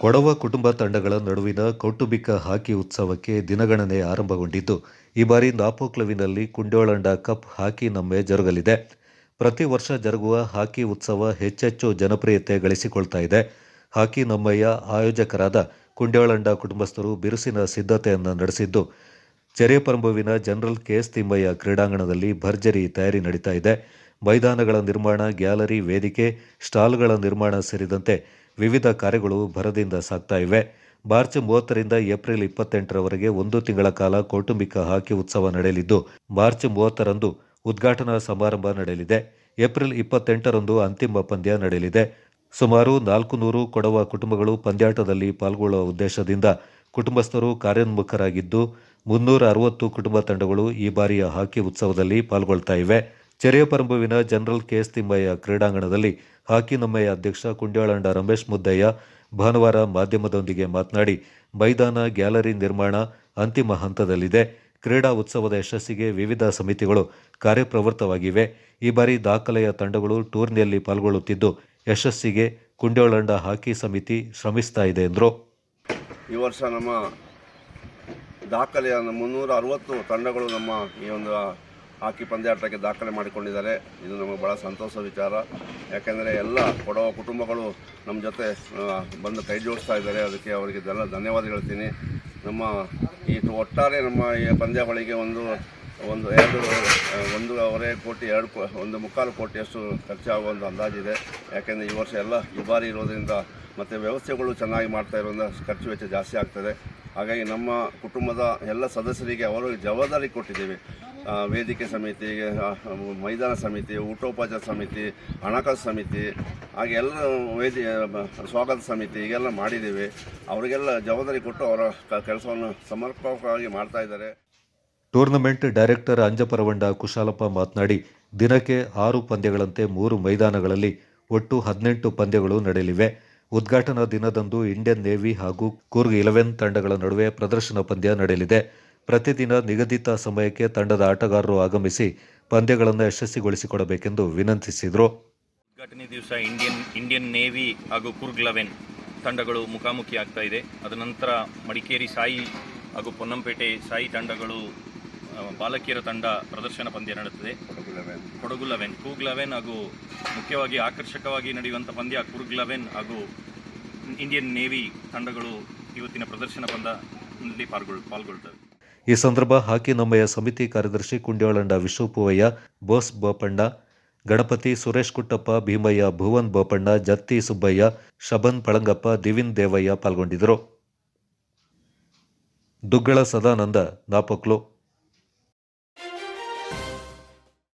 ಕೊಡವ ಕುಟುಂಬ ತಂಡಗಳ ನಡುವಿನ ಕೌಟುಂಬಿಕ ಹಾಕಿ ಉತ್ಸವಕ್ಕೆ ದಿನಗಣನೆ ಆರಂಭಗೊಂಡಿದ್ದು, ಈ ಬಾರಿ ನಾಪೋಕ್ಲವಿನಲ್ಲಿ ಕುಂಡೋಳಂಡ ಕಪ್ ಹಾಕಿ ನಮ್ಮೆ ಜರುಗಲಿದೆ. ಪ್ರತಿ ವರ್ಷ ಜರುಗುವ ಹಾಕಿ ಉತ್ಸವ ಹೆಚ್ಚೆಚ್ಚು ಜನಪ್ರಿಯತೆ ಗಳಿಸಿಕೊಳ್ತಾ ಇದೆ. ಹಾಕಿ ನಮ್ಮಯ್ಯ ಆಯೋಜಕರಾದ ಕುಂಡೋಳಂಡ ಕುಟುಂಬಸ್ಥರು ಬಿರುಸಿನ ಸಿದ್ಧತೆಯನ್ನು ನಡೆಸಿದ್ದು ಚೆರೆಪರಂಬುವಿನ ಜನರಲ್ ಕೆಎಸ್ ತಿಮ್ಮಯ್ಯ ಕ್ರೀಡಾಂಗಣದಲ್ಲಿ ಭರ್ಜರಿ ತಯಾರಿ ನಡೀತಾ ಇದೆ. ಮೈದಾನಗಳ ನಿರ್ಮಾಣ, ಗ್ಯಾಲರಿ, ವೇದಿಕೆ, ಸ್ಟಾಲ್ಗಳ ನಿರ್ಮಾಣ ಸೇರಿದಂತೆ ವಿವಿಧ ಕಾರ್ಯಗಳು ಭರದಿಂದ ಸಾಗ್ತಾ ಇವೆ. ಮಾರ್ಚ್ ಮೂವತ್ತರಿಂದ ಏಪ್ರಿಲ್ ಇಪ್ಪತ್ತೆಂಟರವರೆಗೆ ಒಂದು ತಿಂಗಳ ಕಾಲ ಕೌಟುಂಬಿಕ ಹಾಕಿ ಉತ್ಸವ ನಡೆಯಲಿದ್ದು, ಮಾರ್ಚ್ ಮೂವತ್ತರಂದು ಉದ್ಘಾಟನಾ ಸಮಾರಂಭ ನಡೆಯಲಿದೆ. ಏಪ್ರಿಲ್ ಇಪ್ಪತ್ತೆಂಟರಂದು ಅಂತಿಮ ಪಂದ್ಯ ನಡೆಯಲಿದೆ. ಸುಮಾರು ನಾಲ್ಕು ನೂರು ಕೊಡವ ಕುಟುಂಬಗಳು ಪಂದ್ಯಾಟದಲ್ಲಿ ಪಾಲ್ಗೊಳ್ಳುವ ಉದ್ದೇಶದಿಂದ ಕುಟುಂಬಸ್ಥರು ಕಾರ್ಯೋನ್ಮುಖರಾಗಿದ್ದು, ಮುನ್ನೂರ ಅರವತ್ತು ಕುಟುಂಬ ತಂಡಗಳು ಈ ಬಾರಿಯ ಹಾಕಿ ಉತ್ಸವದಲ್ಲಿ ಪಾಲ್ಗೊಳ್ತಾ ಇವೆ. ಚೆರೆಯಪರಂಬುವಿನ ಜನರಲ್ ಕೆಎಸ್ ತಿಮ್ಮಯ್ಯ ಕ್ರೀಡಾಂಗಣದಲ್ಲಿ ಹಾಕಿ ನಮ್ಮಯ್ಯ ಅಧ್ಯಕ್ಷ ಕುಂಡ್ಯಾಳಂಡ ರಮೇಶ್ ಮುದ್ದಯ್ಯ ಭಾನುವಾರ ಮಾಧ್ಯಮದೊಂದಿಗೆ ಮಾತನಾಡಿ, ಮೈದಾನ ಗ್ಯಾಲರಿ ನಿರ್ಮಾಣ ಅಂತಿಮ ಹಂತದಲ್ಲಿದೆ. ಕ್ರೀಡಾ ಉತ್ಸವದ ಯಶಸ್ಸಿಗೆ ವಿವಿಧ ಸಮಿತಿಗಳು ಕಾರ್ಯಪ್ರವೃತ್ತವಾಗಿವೆ. ಈ ಬಾರಿ ದಾಖಲೆಯ ತಂಡಗಳು ಟೂರ್ನಿಯಲ್ಲಿ ಪಾಲ್ಗೊಳ್ಳುತ್ತಿದ್ದು, ಯಶಸ್ಸಿಗೆ ಕುಂಡ್ಯಾಳಂಡ ಹಾಕಿ ಸಮಿತಿ ಶ್ರಮಿಸ್ತಾ ಇದೆ ಎಂದರು. ಈ ವರ್ಷ ನಮ್ಮ ದಾಖಲೆಯ ಮುನ್ನೂರ ಅರವತ್ತು ತಂಡಗಳು ನಮ್ಮ ಈ ಒಂದು ಹಾಕಿ ಪಂದ್ಯಾಟಕ್ಕೆ ದಾಖಲೆ ಮಾಡಿಕೊಂಡಿದ್ದಾರೆ. ಇದು ನಮಗೆ ಭಾಳ ಸಂತೋಷ ವಿಚಾರ. ಯಾಕೆಂದರೆ ಎಲ್ಲ ಕೊಡವ ಕುಟುಂಬಗಳು ನಮ್ಮ ಜೊತೆ ಬಂದು ಕೈ ಜೋಡಿಸ್ತಾ ಇದ್ದಾರೆ. ಅದಕ್ಕೆ ಅವರಿಗೆ ಎಲ್ಲ ಧನ್ಯವಾದ ಹೇಳ್ತೀನಿ. ನಮ್ಮ ಈ ಒಟ್ಟಾರೆ ನಮ್ಮ ಈ ಪಂದ್ಯಾವಳಿಗೆ ಒಂದು ಒಂದು ಎರಡು ಒಂದೂವರೆ ಕೋಟಿ, ಎರಡು ಒಂದು ಮುಕ್ಕಾಲು ಕೋಟಿಯಷ್ಟು ಖರ್ಚಾಗುವ ಒಂದು ಅಂದಾಜಿದೆ. ಯಾಕೆಂದರೆ ಈ ವರ್ಷ ಎಲ್ಲ ದುಬಾರಿ ಇರೋದರಿಂದ ಮತ್ತು ವ್ಯವಸ್ಥೆಗಳು ಚೆನ್ನಾಗಿ ಮಾಡ್ತಾ ಇರೋದ್ರಿಂದ ಖರ್ಚು ವೆಚ್ಚ ಜಾಸ್ತಿ ಆಗ್ತದೆ. ಹಾಗಾಗಿ ನಮ್ಮ ಕುಟುಂಬದ ಎಲ್ಲ ಸದಸ್ಯರಿಗೆ ಅವರು ಜವಾಬ್ದಾರಿ ಕೊಟ್ಟಿದ್ದೇವೆ. ವೇದಿಕೆ ಸಮಿತಿ ಮೈದಾನ ಸಮಿತಿ, ಊಟೋಪಚಾರ ಸಮಿತಿ, ಹಣಕಾಸು ಸಮಿತಿ, ಹಾಗೆ ಎಲ್ಲ ವೇದಿ ಸ್ವಾಗತ ಸಮಿತಿ ಹೀಗೆಲ್ಲ ಮಾಡಿದ್ದೀವಿ. ಅವರಿಗೆಲ್ಲ ಜವಾಬ್ದಾರಿ ಕೊಟ್ಟು ಅವರ ಕೆಲಸವನ್ನು ಸಮರ್ಪಕವಾಗಿ ಮಾಡ್ತಾ ಇದ್ದಾರೆ. ಟೂರ್ನಮೆಂಟ್ ಡೈರೆಕ್ಟರ್ ಅಂಜಪರವಂಡ ಕುಶಾಲಪ್ಪ ಮಾತನಾಡಿ, ದಿನಕ್ಕೆ ಆರು ಪಂದ್ಯಗಳಂತೆ ಮೂರು ಮೈದಾನಗಳಲ್ಲಿ ಒಟ್ಟು ಹದಿನೆಂಟು ಪಂದ್ಯಗಳು ನಡೆಯಲಿವೆ. ಉದ್ಘಾಟನಾ ದಿನದಂದು ಇಂಡಿಯನ್ ನೇವಿ ಹಾಗೂ ಕೂರ್ಗ್ ಇಲೆವೆನ್ ತಂಡಗಳ ನಡುವೆ ಪ್ರದರ್ಶನ ಪಂದ್ಯ ನಡೆಯಲಿದೆ. ಪ್ರತಿದಿನ ನಿಗದಿತ ಸಮಯಕ್ಕೆ ತಂಡದ ಆಟಗಾರರು ಆಗಮಿಸಿ ಪಂದ್ಯಗಳನ್ನು ಯಶಸ್ವಿಗೊಳಿಸಿಕೊಡಬೇಕೆಂದು ವಿನಂತಿಸಿದರು. ಉದ್ಘಾಟನೆ ದಿವಸ ಇಂಡಿಯನ್ ಇಂಡಿಯನ್ ನೇವಿ ಹಾಗೂ ಕುರ್ಗ್ ಲೆವೆನ್ ತಂಡಗಳು ಮುಖಾಮುಖಿ ಆಗ್ತಾ ಇದೆ. ಅದ ನಂತರ ಮಡಿಕೇರಿ ಸಾಯಿ ಹಾಗೂ ಪೊನ್ನಂಪೇಟೆ ಸಾಯಿ ತಂಡಗಳು ಬಾಲಕಿಯರ ತಂಡ ಪ್ರದರ್ಶನ ಪಂದ್ಯ ನಡೆಯುತ್ತದೆ ಕೊಡಗು ಲೆವೆನ್ ಕೂಗ್ ಲೆವೆನ್ ಹಾಗೂ ಮುಖ್ಯವಾಗಿ ಆಕರ್ಷಕವಾಗಿ ನಡೆಯುವಂಥ ಪಂದ್ಯ ಕುರ್ಗ್ ಲೆವೆನ್ ಹಾಗೂ ಇಂಡಿಯನ್ ನೇವಿ ತಂಡಗಳು ಇವತ್ತಿನ ಪ್ರದರ್ಶನ ಪಂದ್ಯದಲ್ಲಿ ಪಾಲ್ಗೊಳ್ ಪಾಲ್ಗೊಳ್ತವೆ. ಈ ಸಂದರ್ಭ ಹಾಕಿ ನಮ್ಮಯ್ಯ ಸಮಿತಿ ಕಾರ್ಯದರ್ಶಿ ಕುಂಡ್ಯಾಳಂಡ ವಿಶ್ವಪೂವಯ್ಯ, ಬೋಸ್ ಬೋಪಣ್ಣ, ಗಣಪತಿ ಸುರೇಶ್ ಕುಟ್ಟಪ್ಪ, ಭೀಮಯ್ಯ ಭುವನ್ ಬೋಪಣ್ಣ, ಜತ್ತಿ ಸುಬ್ಬಯ್ಯ, ಶಬನ್ ಪಳಂಗಪ್ಪ, ದಿವಿನ್ ದೇವಯ್ಯ ಪಾಲ್ಗೊಂಡಿದ್ದರು. ದುಗ್ಗಳ ಸದಾನಂದ, ನಾಪಕ್ಲು.